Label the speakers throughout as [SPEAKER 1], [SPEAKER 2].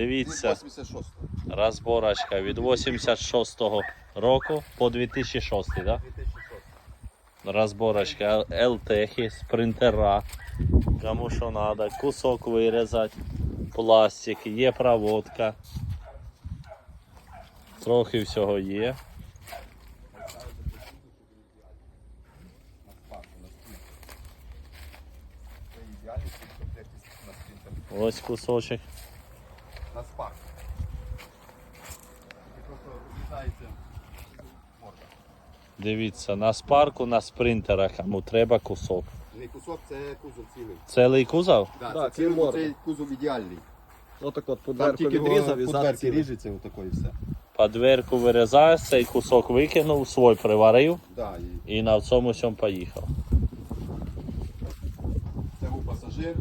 [SPEAKER 1] Дивіться,
[SPEAKER 2] 86.
[SPEAKER 1] розборочка від 86-го року по 2006, так? Да?
[SPEAKER 2] 2006.
[SPEAKER 1] Розборочка ЛТХ, спринтера. Кому що треба, кусок вирізати, пластик, є проводка. Трохи всього є. Ось кусочок. Дивіться, на спарку, на спринтера, кому треба кусок.
[SPEAKER 2] Не кусок, це кузов цілий.
[SPEAKER 1] Цілий кузов?
[SPEAKER 2] Да,
[SPEAKER 3] Да,
[SPEAKER 2] це, цілий, бо цей кузов ідеальний.
[SPEAKER 3] Отак от по
[SPEAKER 2] Там
[SPEAKER 3] дверку
[SPEAKER 2] тільки
[SPEAKER 3] відрізав і цілий.
[SPEAKER 2] ріжеться отако і все.
[SPEAKER 1] По дверку вирізаєш, цей кусок викинув, свой приварив
[SPEAKER 2] Да, і
[SPEAKER 1] і на цьому всьому поїхав.
[SPEAKER 2] це був пасажир,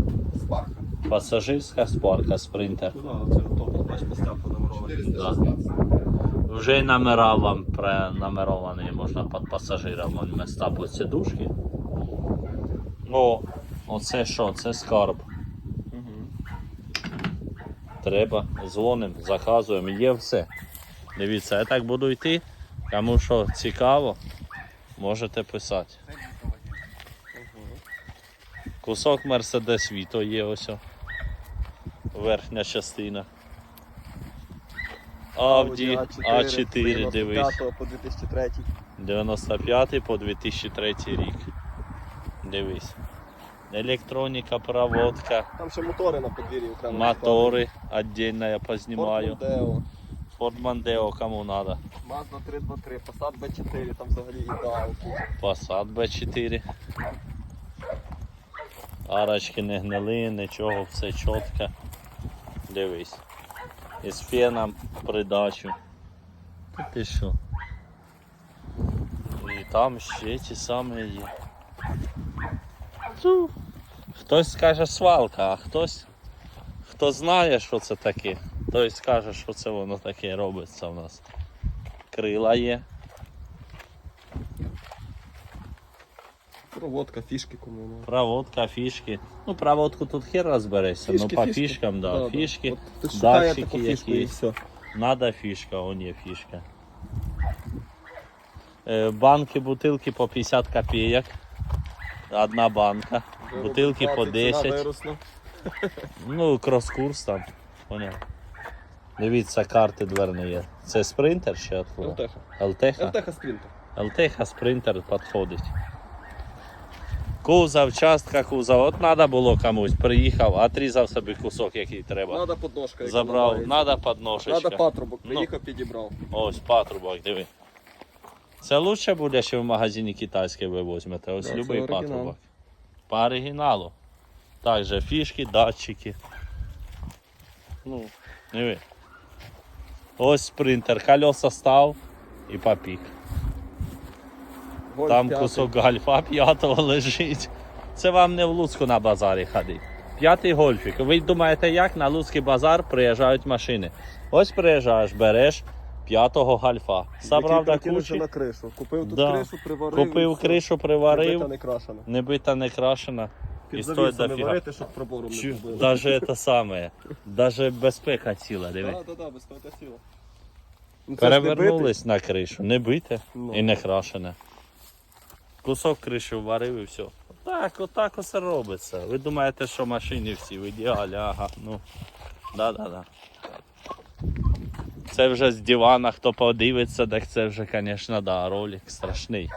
[SPEAKER 2] спарка.
[SPEAKER 1] Пасажирська спарка, спринтер.
[SPEAKER 3] Ну да, це то, бач, постав понумерований.
[SPEAKER 2] 416.
[SPEAKER 1] Вже й номера вам пронумеровані можна під пасажиром. Места під сидушки. О, оце що? Це скарб. Треба, дзвонимо, заказуємо, є все. Дивіться, я так буду йти. Кому що цікаво, можете писати. Кусок Mercedes Vito є ось. Верхня частина. Audi A4, дивись.
[SPEAKER 3] 95 по 2003.
[SPEAKER 1] 95 по 2003 рік. Дивись. Електроніка, проводка,
[SPEAKER 3] Там ще мотори на подвір'ї окремо.
[SPEAKER 1] мотори отдельно я познімаю. Ford Mondeo кому надо.
[SPEAKER 3] Mazda 323, Passat B4, там взагалі ідеалки.
[SPEAKER 1] Passat B4. Арочки не гнили, нічого, все чітко. Дивись. Із феном придачу. Та ти що? І там ще ті самі є. Хтось скаже свалка, а хтось, хто знає, що це таке, той скаже, що це воно таке робиться в нас. Крила є.
[SPEAKER 3] Проводка, фішки кому. ну.
[SPEAKER 1] Проводка, фішки. Ну, проводку тут хер розберешся, ну по фішкам, да, фішки.
[SPEAKER 3] От
[SPEAKER 1] датчики
[SPEAKER 3] фішку і все.
[SPEAKER 1] Надо фішка, он є фішка. Е, Банки, бутилки по 50 копійок. Одна банка. Бутилки по 10. Ну, крос-курс там. Поняв. Дивіться, карти дверні є. Це спринтер чи откуда?
[SPEAKER 3] ЛТХ.
[SPEAKER 1] ЛТХ?
[SPEAKER 3] ЛТХ спринтер.
[SPEAKER 1] ЛТХ спринтер підходить. Кузов, частка кузова. От треба було комусь. Приїхав, отрізав собі кусок, який треба.
[SPEAKER 3] Надо подножка. яка
[SPEAKER 1] Забрав, треба подножечка.
[SPEAKER 3] Надо патрубок,
[SPEAKER 1] Ну.
[SPEAKER 3] приїхав, підібрав.
[SPEAKER 1] Ось патрубок, диви. Це лучше буде, що в магазині китайське ви візьмете. Ось
[SPEAKER 3] Да, це
[SPEAKER 1] любий
[SPEAKER 3] оригінал.
[SPEAKER 1] патрубок. По оригіналу. Також фішки, датчики. Ну, диви. Ось спринтер, колеса став і попік.
[SPEAKER 3] Гольф
[SPEAKER 1] Там
[SPEAKER 3] п'ятий.
[SPEAKER 1] кусок гальфа п'ятого лежить. Це вам не в Луцьку на базарі ходить. П'ятий гольфік. Ви думаєте, як на Луцький базар приїжджають машини? Ось приїжджаєш, береш п'ятого гальфа. Собрав до
[SPEAKER 3] прикинувся
[SPEAKER 1] кучі,
[SPEAKER 3] на кришу. Купив тут
[SPEAKER 1] Да.
[SPEAKER 3] кришу, приварив. і
[SPEAKER 1] купив
[SPEAKER 3] все.
[SPEAKER 1] кришу,
[SPEAKER 3] Небита, не крашена.
[SPEAKER 1] не бита, не крашена. І
[SPEAKER 3] Під
[SPEAKER 1] стоїть
[SPEAKER 3] завісами
[SPEAKER 1] дофіга.
[SPEAKER 3] варити, щоб пробором не
[SPEAKER 1] Чу-
[SPEAKER 3] побило.
[SPEAKER 1] Даже це саме. Даже безпека ціла, диви.
[SPEAKER 3] Так, так, так, безпека сіла. Ну, це ж не битий.
[SPEAKER 1] Перевернулись на кришу, не бите
[SPEAKER 3] Ну.
[SPEAKER 1] і не крашене. Кусок криші варив і все. Так, отак усе робиться. Ви думаєте, що машини всі в ідеалі, ага, ну. Да-да-да. Це вже з дивана, хто подивиться, так це вже, звісно, да, ролик страшний.